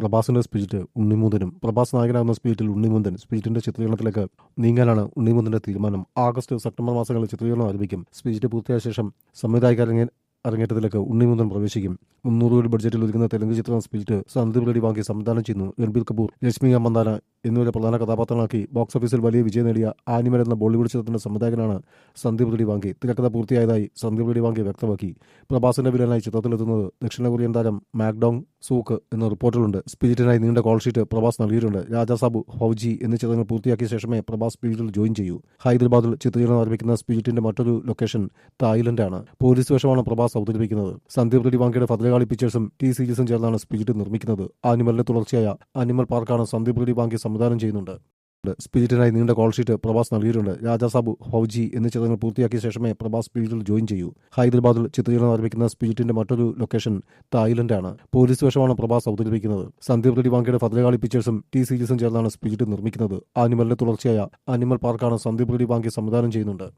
പ്രഭാസിന്റെ spirit ഉണ്ണിമുന്തനും Prabhas നായകനാകുന്ന സ്പിരിറ്റിൽ ഉണ്ണിമുന്തൻ സ്പിരിറ്റിന്റെ ചിത്രീകരണത്തിലേക്ക് നീങ്ങാനാണ് ഉണ്ണിമുന്തന്റെ തീരുമാനം. August September മാസങ്ങളിൽ ചിത്രീകരണം ആരംഭിക്കും. സ്പിരിറ്റ് പൂർത്തിയായ ശേഷം സംവിധായകരങ്ങ അരങ്ങേറ്റത്തിലേക്ക് ഉണ്ണിമുന്തൻ പ്രവേശിക്കും. മുന്നൂറ് കോടി ബഡ്ജറ്റിൽ ഒരുക്കുന്ന തെലുങ്ക് ചിത്രം സ്പിരിറ്റ് സന്ദീപ് റെഡി വാങ്ങി സംവിധാനം ചെയ്യുന്നു. രൺബീർ കപൂർ ലക്ഷ്മി അമ്മന്താന എന്നിവരെ പ്രധാന കഥാപാത്രങ്ങളാക്കി ബോക്സ് ഓഫീസിൽ വലിയ വിജയം നേടിയ ആനിമൽ എന്ന ബോളിവുഡ് ചിത്രത്തിന്റെ സംവിധായകനാണ് സന്ദീപ് റെഡി വാങ്കി തിരക്കഥ പൂർത്തിയായതായി സന്ദീപ് റെഡി വാങ്കി വ്യക്തമാക്കി. പ്രഭാസിന്റെ വിലനായി ചിത്രത്തിലെത്തുന്നത് ദക്ഷിണ കൊറിയൻ താരം മാക്ഡോങ് സൂക്ക് എന്ന റിപ്പോർട്ടിലുണ്ട് സ്പിരിറ്റിനായി നീണ്ട കോൾ ഷീറ്റ് പ്രഭാസ് നൽകിയിട്ടുണ്ട്. രാജാസാബു ഹൗജി എന്നീ ചിത്രങ്ങൾ പൂർത്തിയാക്കിയ ശേഷമേ പ്രഭാസ് സ്പിരിറ്റിൽ ജോയിൻ ചെയ്യൂ. ഹൈദരാബാദിൽ ചിത്രീകരണം ആരംഭിക്കുന്ന സ്പിരിറ്റിന്റെ മറ്റൊരു ലൊക്കേഷൻ തായ്ലൻഡാണ് പോലീസ് വേഷമാണ് പ്രഭാസ് അവതരിപ്പിക്കുന്നത്. സന്ദീപ് റെഡി വാങ്കയുടെ ഫതലകാളി പിക്ചേഴ്സും ടി സീരീസും ചേർന്നാണ് സ്പിരിറ്റ് നിർമ്മിക്കുന്നത്. ആനിമലിന്റെ തുടർച്ചയായ അനിമൽ പാർക്കാണ് സന്ദീപ് റെഡി ബാങ്കി സംവിധാനം ചെയ്യുന്നുണ്ട്. സ്പിരിറ്റിനായി നീണ്ട കോൾ ഷീറ്റ് പ്രഭാസ് നൽകിയിട്ടുണ്ട്. രാജാസാബു ഫൗജി എന്നീ ചിത്രങ്ങൾ പൂർത്തിയാക്കിയ ശേഷമേ പ്രഭാസ് സ്പിരിറ്റിൽ ജോയിൻ ചെയ്യൂ. ഹൈദരാബാദിൽ ചിത്രീകരണം ആരംഭിക്കുന്ന സ്പിരിറ്റിന്റെ മറ്റൊരു ലൊക്കേഷൻ തായ്ലൻഡാണ്. പോലീസ് വേഷമാണ് പ്രഭാസ് അവതരിപ്പിക്കുന്നത്. സന്ദീപ് റെഡി വാങ്കയുടെ ഫതലകാളി പിക്ചേഴ്സും ടി സീരീസും ചേർന്നാണ് സ്പിരിറ്റ് നിർമ്മിക്കുന്നത്. ആനിമലിന്റെ തുടർച്ചയായ അനിമൽ പാർക്കാണ് സന്ദീപ് റെഡി വാങ്കി സംവിധാനം ചെയ്യുന്നുണ്ട്.